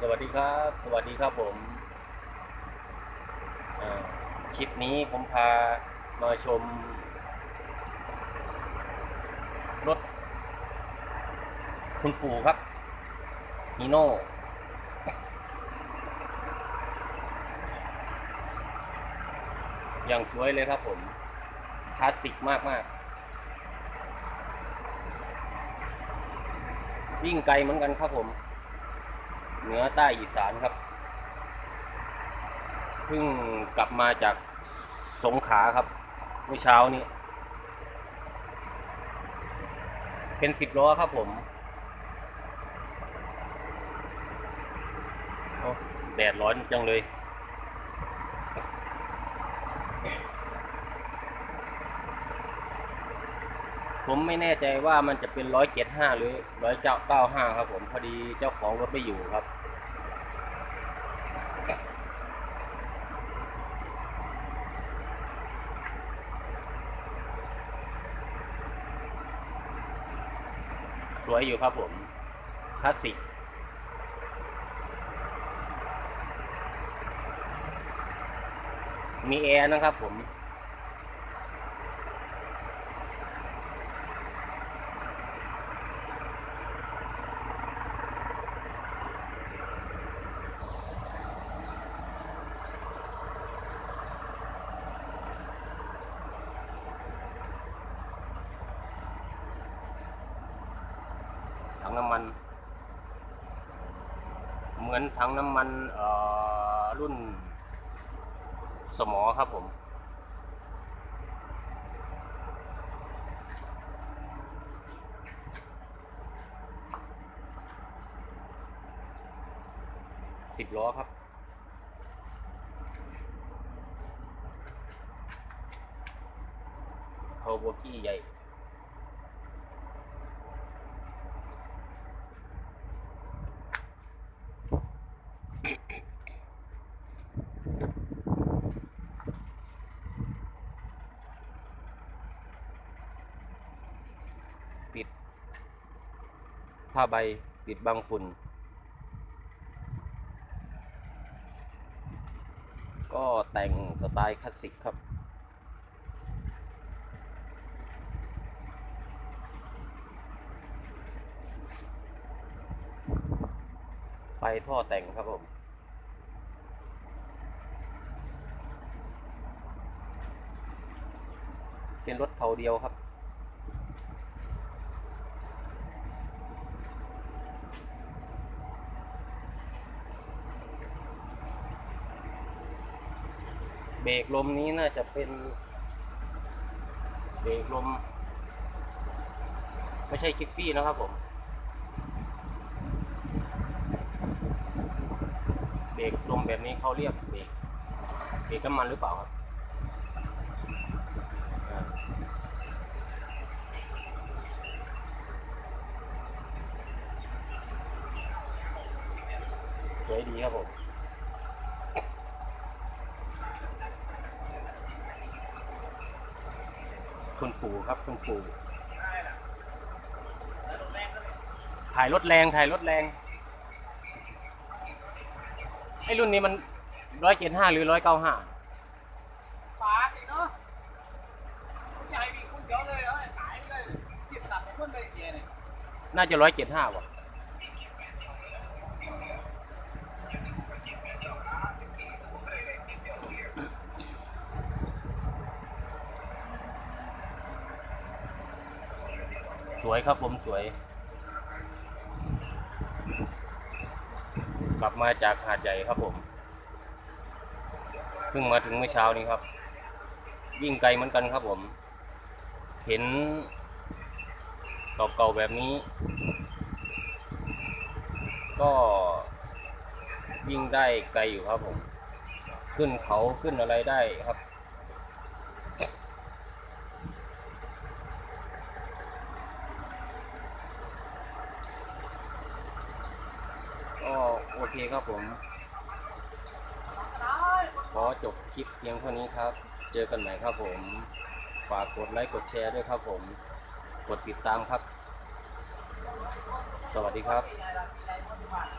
สวัสดีครับ สวัสดีครับผมคลิปนี้ผมพามาชม รถ คุณปู่ครับฮีโน่อย่างสวยเลยครับผมคลาสสิกมากมากวิ่งไกลเหมือนกันครับผม เหนือใต้อีสานครับ เพิ่งกลับมาจากสงขาครับเมื่อเช้านี้ เป็นสิบล้อครับผมแดดร้อนจังเลย ผมไม่แน่ใจว่ามันจะเป็นร้อยเจ็ดห้าหรือร้อยเก้าเก้าห้าครับผมพอดีเจ้าของรถไม่อยู่ครับ สวยอยู่ครับผมคลาสสิกมีแอร์นะครับผม ถังน้ำมัน เหมือนถังน้ำมันรุ่นสมอครับผม สิบล้อครับโฮโบกี้ใหญ่ ผ้าใบติดบังฝุ่น ก็แต่งสไตล์คลาสสิกครับ ไปท่อแต่งครับผมเป็นรถเผาเดียวครับ เบรกลมนี้น่าจะเป็น เบรกลม ไม่ใช่คิกฟี่นะครับผม เบรกลมแบบนี้เขาเรียกเบรกเบรกน้ำมันหรือเปล่าครับสวยดีครับผม คุณปู่ครับคุณปู่ถ่ายรถแรงถ่ายรถแรงไอ้รุ่นนี้มันร้อยเจ็ดห้าหรือร้อยเก้าห้าฝาสิเนาะใหญ่ดีคุณเดียวเลยเอาให้ขายไปเลยติดตัดไปคนเลยเกียร์เนี่ยน่าจะร้อยเจ็ดห้าว่ะ วยครับผมสวย กลับมาจากหาดใหญ่ครับผม เพิ่งมาถึงเมื่อเช้านี้ครับ วิ่งไกลเหมือนกันครับผม เห็นเก่าๆแบบนี้ ก็วิ่งได้ไกลอยู่ครับผม ขึ้นเขาขึ้นอะไรได้ครับ โอเคครับผม ขอจบคลิปเพียงเท่านี้ครับ เจอกันใหม่ครับผม ฝากกดไลค์กดแชร์ด้วยครับผม กดติดตามครับ สวัสดีครับ